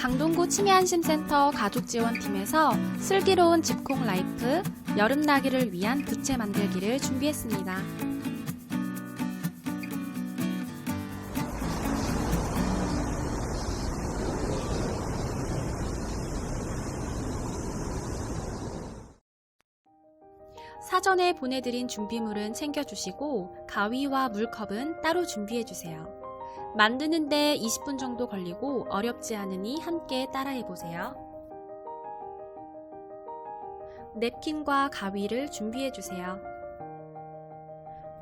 강동구 치매안심센터 가족지원팀에서 슬기로운 집콕 라이프 여름나기를 위한 부채 만들기를 준비했습니다. 사전에 보내드린 준비물은 챙겨주시고 가위와 물컵은 따로 준비해주세요. 만드는데 20분 정도 걸리고 어렵지 않으니 함께 따라해보세요. 냅킨과 가위를 준비해주세요.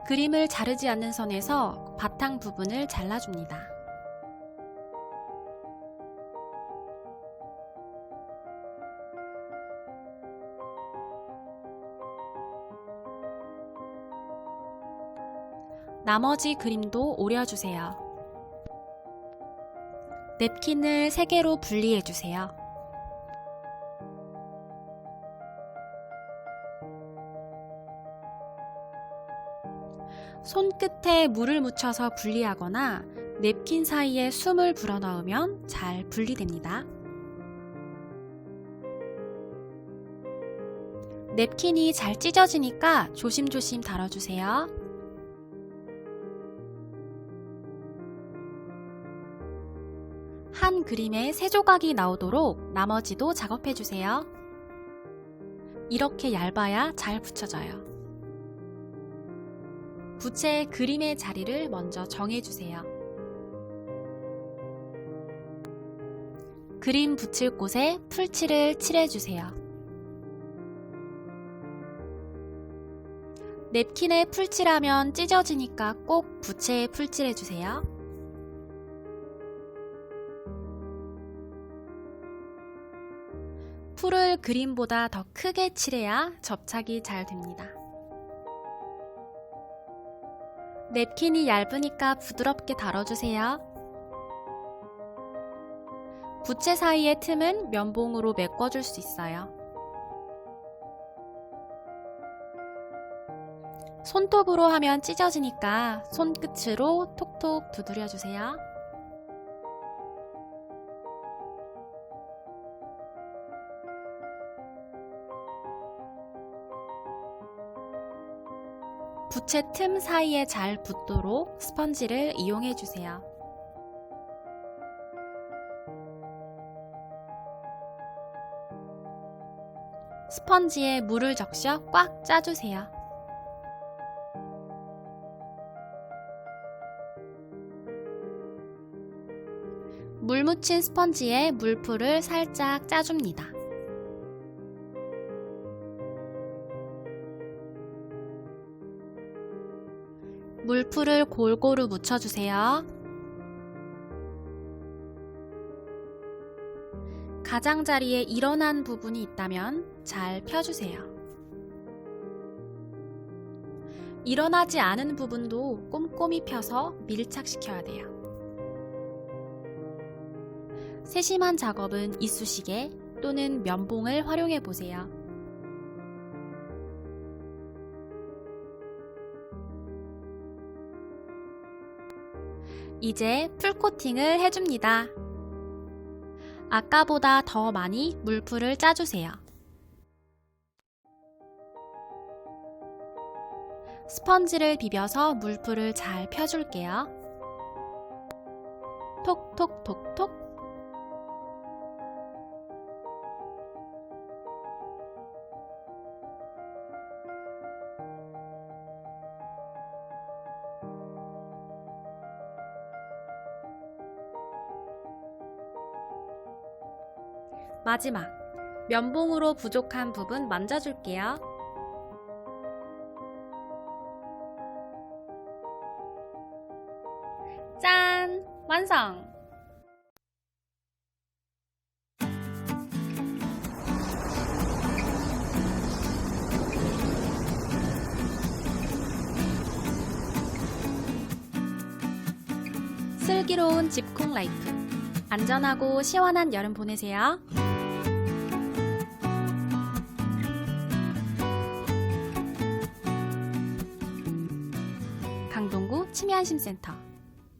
그림을 자르지 않는 선에서 바탕 부분을 잘라줍니다. 나머지 그림도 오려주세요. 냅킨을 3개로 분리해주세요. 손끝에 물을 묻혀서 분리하거나 냅킨 사이에 숨을 불어넣으면 잘 분리됩니다. 냅킨이 잘 찢어지니까 조심조심 다뤄주세요. 한 그림에 세 조각이 나오도록 나머지도 작업해주세요. 이렇게 얇아야 잘 붙여져요. 부채의 그림의 자리를 먼저 정해주세요. 그림 붙일 곳에 풀칠을 칠해주세요. 냅킨에 풀칠하면 찢어지니까 꼭 부채에 풀칠해주세요. 풀을 그림보다 더 크게 칠해야 접착이 잘 됩니다. 냅킨이 얇으니까 부드럽게 다뤄주세요. 부채 사이의 틈은 면봉으로 메꿔줄 수 있어요. 손톱으로 하면 찢어지니까 손끝으로 톡톡 두드려주세요. 부채 틈 사이에 잘 붙도록 스펀지를 이용해 주세요. 스펀지에 물을 적셔 꽉 짜주세요. 물 묻힌 스펀지에 물풀을 살짝 짜줍니다. 물풀을 골고루 묻혀주세요. 가장자리에 일어난 부분이 있다면 잘 펴주세요. 일어나지 않은 부분도 꼼꼼히 펴서 밀착시켜야 돼요. 세심한 작업은 이쑤시개 또는 면봉을 활용해 보세요. 이제 풀코팅을 해줍니다. 아까보다 더 많이 물풀을 짜주세요. 스펀지를 비벼서 물풀을 잘 펴줄게요. 톡톡톡톡 마지막 면봉으로 부족한 부분 만져줄게요. 짠! 완성! 슬기로운 집콕 라이프. 안전하고 시원한 여름 보내세요. 치매안심센터